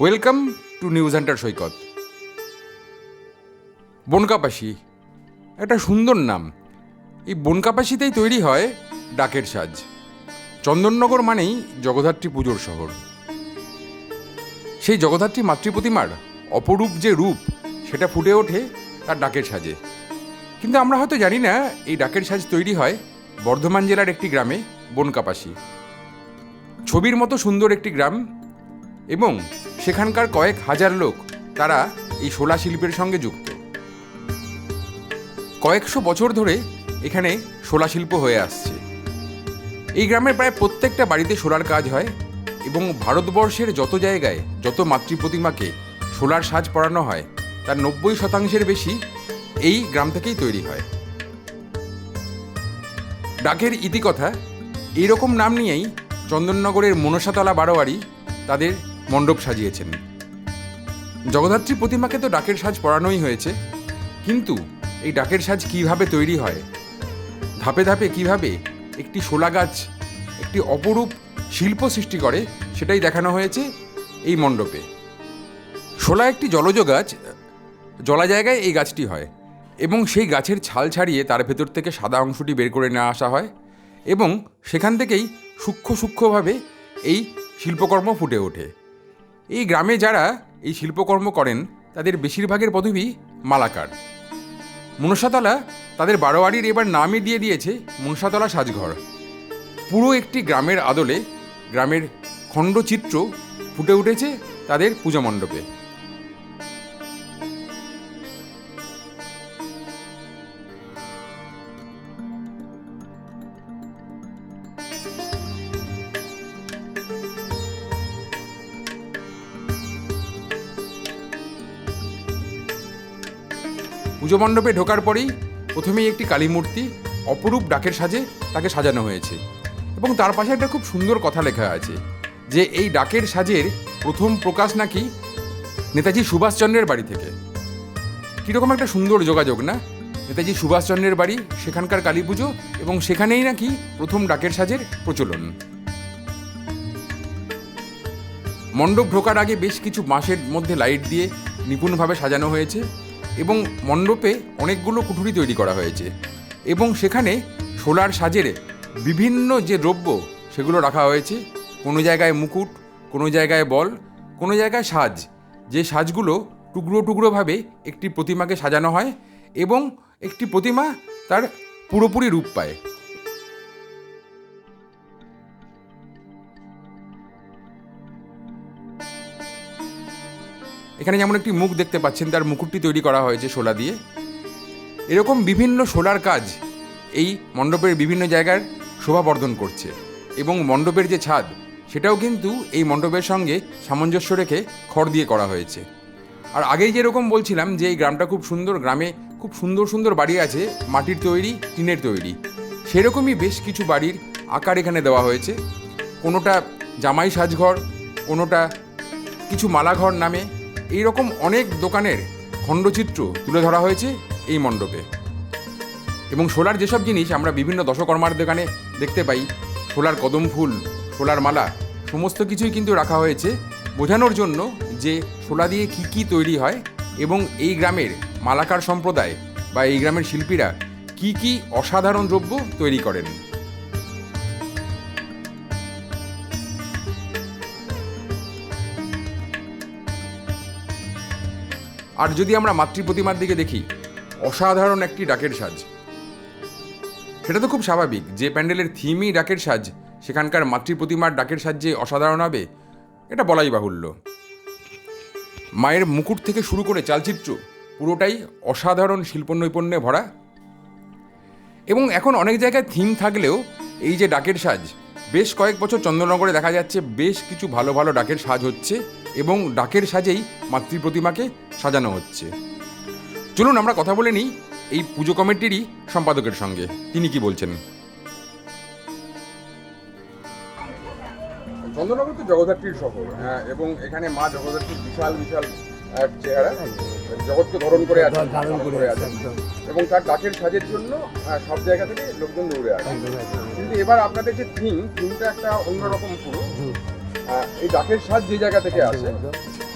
Welcome to News Hunter Saikat. Bonkapasi একটা সুন্দর নাম। এই বনকাপাসিতেই তৈরি হয় ডাকের সাজ। চন্দননগর মানেই জগদ্ধাত্রী পুজোর শহর। সেই জগদ্ধাত্রী মাতৃপ্রতিমার অপরূপ যে রূপ, সেটা ফুটে ওঠে তার ডাকের সাজে। কিন্তু আমরা হয়তো জানি না, এই ডাকের সাজ তৈরি হয় বর্ধমান জেলার একটি গ্রামে বনকাপাসি ছবির মতো সুন্দর একটি গ্রাম এবং সেখানকার কয়েক হাজার লোক তারা এই শোলা শিল্পের সঙ্গে যুক্ত। কয়েকশো বছর ধরে এখানে শোলা শিল্প হয়ে আসছে। এই গ্রামের প্রায় প্রত্যেকটা বাড়িতে শোলার কাজ হয় এবং ভারতবর্ষের যত জায়গায় যত মাতৃপ্রতিমাকে শোলার সাজ পরানো হয়, তার নব্বই শতাংশের বেশি এই গ্রাম থেকেই তৈরি হয়। ডাকের ইতিকথা এইরকম নাম নিয়েই চন্দননগরের মনসাতলা বারোয়ারি তাদের মণ্ডপ সাজিয়েছেন। জগদ্ধাত্রী প্রতিমাকে তো ডাকের সাজ পরানোই হয়েছে। কিন্তু এই ডাকের সাজ কীভাবে তৈরি হয়? ধাপে ধাপে কীভাবে একটি শোলা গাছ, একটি অপরূপ শিল্প সৃষ্টি করে সেটাই দেখানো হয়েছে এই মণ্ডপে। শোলা একটি জলজ গাছ, জলা জায়গায় এই গাছটি হয় এবং সেই গাছের ছাল ছাড়িয়ে তার ভেতর থেকে সাদা অংশটি বের করে নেওয়া আসা হয় এবং সেখান থেকেই সূক্ষ্ম সূক্ষ্মভাবে এই শিল্পকর্ম ফুটে ওঠে। এই গ্রামে যারা এই শিল্পকর্ম করেন, তাদের বেশিরভাগের পদবি মালাকার। মনসাতলা তাদের বারোয়ারির এবার নামই দিয়ে দিয়েছে মনসাতলা সাজঘর। পুরো একটি গ্রামের আদলে গ্রামের খণ্ডচিত্র ফুটে উঠেছে তাদের পূজা মণ্ডপে। পুজো মণ্ডপে ঢোকার পরেই প্রথমেই একটি কালী মূর্তি, অপরূপ ডাকের সাজে তাকে সাজানো হয়েছে এবং তার পাশে একটা খুব সুন্দর কথা লেখা আছে যে এই ডাকের সাজের প্রথম প্রকাশ নাকি নেতাজি সুভাষচন্দ্রের বাড়ি থেকে। কীরকম একটা সুন্দর যোগাযোগ না? নেতাজি সুভাষচন্দ্রের বাড়ি, সেখানকার কালী পুজো এবং সেখানেই নাকি প্রথম ডাকের সাজের প্রচলন। মণ্ডপ ঢোকার আগে বেশ কিছু বাঁশের মধ্যে লাইট দিয়ে নিপুণভাবে সাজানো হয়েছে। এবং মণ্ডপে অনেকগুলো কুঠুরি তৈরি করা হয়েছে এবং সেখানে সোলার সাজের বিভিন্ন যে দ্রব্য সেগুলো রাখা হয়েছে। কোনো জায়গায় মুকুট, কোনো জায়গায় বল, কোনো জায়গায় সাজ। যে সাজগুলো টুকরো টুকরোভাবে একটি প্রতিমাকে সাজানো হয় এবং একটি প্রতিমা তার পুরোপুরি রূপ পায়। এখানে যেমন একটি মুখ দেখতে পাচ্ছেন, তার মুকুটটি তৈরি করা হয়েছে শোলা দিয়ে। এরকম বিভিন্ন শোলার কাজ এই মণ্ডপের বিভিন্ন জায়গার শোভাবর্ধন করছে এবং মণ্ডপের যে ছাদ, সেটাও কিন্তু এই মণ্ডপের সঙ্গে সামঞ্জস্য রেখে খড় দিয়ে করা হয়েছে। আর আগেই যেরকম বলছিলাম যে এই গ্রামটা খুব সুন্দর, গ্রামে খুব সুন্দর সুন্দর বাড়ি আছে, মাটির তৈরি, টিনের তৈরি। সেরকমই বেশ কিছু বাড়ির আকার এখানে দেওয়া হয়েছে। কোনোটা জামাই সাজঘর, কোনোটা কিছু মালাঘর নামে এই রকম অনেক দোকানের খণ্ডচিত্র তুলে ধরা হয়েছে এই মণ্ডপে। এবং সোলার যেসব জিনিস আমরা বিভিন্ন দশকর্মার দোকানে দেখতে পাই, সোলার কদম ফুল, সোলার মালা, সমস্ত কিছুই কিন্তু রাখা হয়েছে বোঝানোর জন্য যে সোলা দিয়ে কি কি তৈরি হয় এবং এই গ্রামের মালাকার সম্প্রদায় বা এই গ্রামের শিল্পীরা কি কি অসাধারণ দ্রব্য তৈরি করেন। আর যদি আমরা মাতৃ প্রতিমার দিকে দেখি, অসাধারণ একটি ডাকের সাজ। সেটা তো খুব স্বাভাবিক যে প্যান্ডেলের থিমই ডাকের সাজ, সেখানকার মাতৃ প্রতিমার ডাকের সাজ যে অসাধারণ হবে, এটা বলাই বাহুল্য। মায়ের মুকুট থেকে শুরু করে চালচিত্র, পুরোটাই অসাধারণ শিল্প নৈপুণ্যে ভরা। এবং এখন অনেক জায়গায় থিম থাকলেও এই যে ডাকের সাজ, বেশ কয়েক বছর চন্দ্রনগরে দেখা যাচ্ছে, বেশ কিছু ভালো ভালো ডাকের সাজ হচ্ছে। এবং ডাকের সাজেই মাতৃ প্রতিমাকে সাজানো হচ্ছে। চলুন আমরা কথা বলে নিই এই পুজো কমিটিরই সম্পাদকের সঙ্গে। তিনি কি বলছেন? চন্দ্রনগর তো জগদ্ধাত্রীর শহর হ্যাঁ, এবং এখানে মা জগদ্ধাত্রীর বিশাল বিশাল এক চেহারা জগৎকে ধারণ করে আছে ধারণ করে আছে এবং তার ডাকের সাজের জন্য সব জায়গা থেকে লোকজন দৌড়ে আসে একদম কিন্তু এবার আপনাদের যে থিম থিমটা একটা অন্যরকম পুরো। এই ডাকের সাজ যে জায়গা থেকে আসে।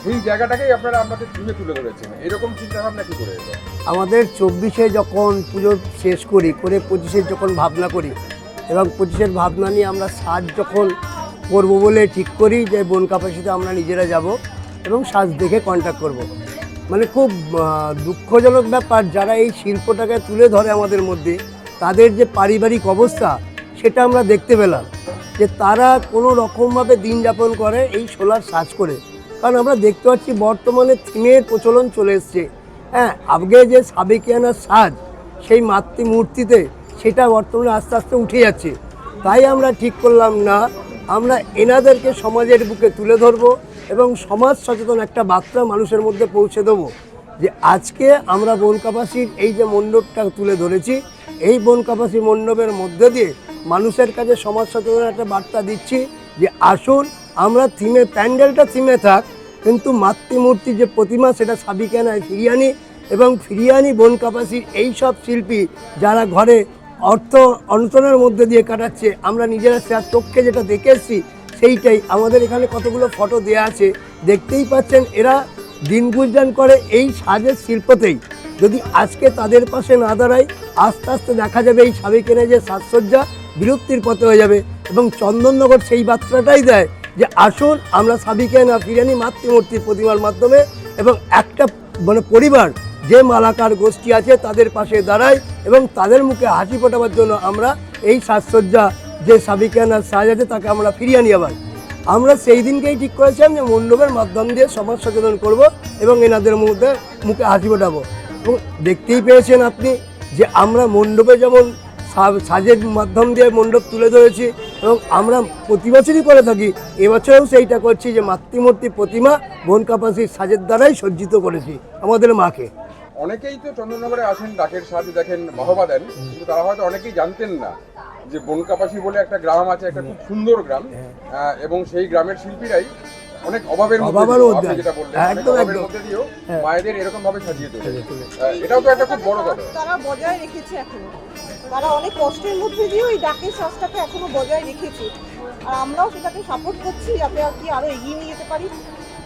সেই জায়গাটাকেই আপনারা আমাদের তুলে তুলে ধরেছেন এরকম চিন্তা ভাবনা কি করে আমাদের চব্বিশে যখন পুজো শেষ করি করে পঁচিশে যখন ভাবনা করি এবং পঁচিশের ভাবনা নিয়ে আমরা সাজ যখন করব বলে ঠিক করি যে বন কাপাসিতে আমরা নিজেরা যাব এবং সাজ দেখে কন্ট্যাক্ট করব। মানে খুব দুঃখজনক ব্যাপার যারা এই শিল্পটাকে তুলে ধরে আমাদের মধ্যে তাদের যে পারিবারিক অবস্থা সেটা আমরা দেখতে পেলাম যে তারা কোনো রকমভাবে দিন যাপন করে এই সোলার সাজ করে। কারণ আমরা দেখতে পাচ্ছি বর্তমানে থিমের প্রচলন চলে এসছে। হ্যাঁ আগে যে সাবেকিয়ানা সাজ সেই মাতৃমূর্তিতে সেটা বর্তমানে আস্তে আস্তে উঠে যাচ্ছে। তাই আমরা ঠিক করলাম না, আমরা এনাদেরকে সমাজের বুকে তুলে ধরবো এবং সমাজ সচেতন একটা বার্তা মানুষের মধ্যে পৌঁছে দেবো যে আজকে আমরা বনকাপাসির এই যে মণ্ডপটা তুলে ধরেছি, এই বনকাপাসি মণ্ডপের মধ্যে দিয়ে মানুষের কাছে সমাজ সচেতন একটা বার্তা দিচ্ছি যে আসুন, আমরা থিমে প্যান্ডেলটা থিমে থাক, কিন্তু মাতৃমূর্তির যে প্রতিমা সেটা সাবিকানায় ফিরিয়ে আনি এবং ফিরিয়ে আনি বন কাপাসির এই সব শিল্পী যারা ঘরে অর্থ অনটনের মধ্যে দিয়ে কাটাচ্ছে, আমরা নিজেরা তার চোখকে যেটা দেখে এসেছি, সেইটাই। আমাদের এখানে কতগুলো ফটো দেয়া আছে, দেখতেই পাচ্ছেন, এরা দিন গুজরান করে এই সাজের শিল্পতেই। যদি আজকে তাদের পাশে না দাঁড়াই আস্তে আস্তে দেখা যাবে এই সাবেকেনে যে সাজসজ্জা বিলুপ্তির পথে হয়ে যাবে এবং চন্দননগর সেই বার্তাটাই দেয় যে আসুন আমরা সাবিকে না ফিরানি মাতৃমূর্তির প্রতিমার মাধ্যমে এবং একটা মানে পরিবার যে মালাকার গোষ্ঠী আছে তাদের পাশে দাঁড়ায় এবং তাদের মুখে হাসি ফোটাবার জন্য আমরা এই সাজসজ্জা যে সাবিকানা সাজ আছে তাকে আমরা ফিরিয়ে আনি আবার। আমরা সেই দিনকেই ঠিক করেছিলাম যে মণ্ডপের মাধ্যম দিয়ে সমাজ সচেতন করব এবং এনাদের মধ্যে মুখে হাসি ফোটাবো। দেখতেই পেয়েছেন আপনি যে আমরা মণ্ডপে যেমন সাজের মাধ্যম দিয়ে মণ্ডপ তুলে ধরেছি এবং আমরা প্রতি বছরই করে থাকি এবছরেও সেইটা করছি যে মাতৃমূর্তি প্রতিমা বন কাপাসির সাজের দ্বারাই সজ্জিত করেছি আমাদের মাকে। অনেকেই তো চন্দননগরে আসেন ডাকের সাথে দেখেন বাহবা দেন কিন্তু তারা হয়তো অনেকেই জানতেন না যে বনকাপাসি বলে একটা গ্রাম আছে একটা খুব সুন্দর গ্রাম আহ, এবং সেই গ্রামের শিল্পীরাই অনেক অভাবের অভাবের বললেন হ্যাঁ, একদম, একদম। হ্যাঁ। মায়েদের এরকম ভাবে সাজিয়ে তোলে এটাও তো একটা খুব বড় কথা। তারা বজায় রেখেছে এখনও। তারা অনেক কষ্টের মধ্যে দিয়েও এই ডাকের শ্বাসটাকে এখনও বজায় রেখেছে। আর আমরাও সেটাকে সাপোর্ট করছি যাতে আর কি আরও এগিয়ে নিয়ে যেতে পারি।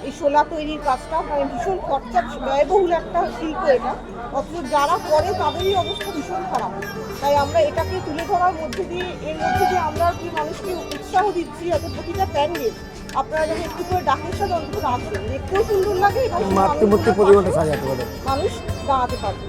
এই শোলা তৈরির কাজটা মানে ভীষণ খরচা ব্যয়বহুল একটা শিল্প এটা। অথচ যারা করে তাদেরই অবস্থা ভীষণ খারাপ। তাই আমরা এটাকে তুলে ধরার মধ্যে দিয়ে এর মধ্যে দিয়ে আমরা আর কি মানুষকে উৎসাহ দিচ্ছি যাতে প্রতিটা প্যান্ডেল আপনারা যদি একটু করে ডাকের সাথে অন্তত আসবেন দেখতেও সুন্দর লাগে এবং মাতৃমূর্তি প্রতিমাটা সাজাতে পারে। মানুষ দাঁড়াতে পারবে?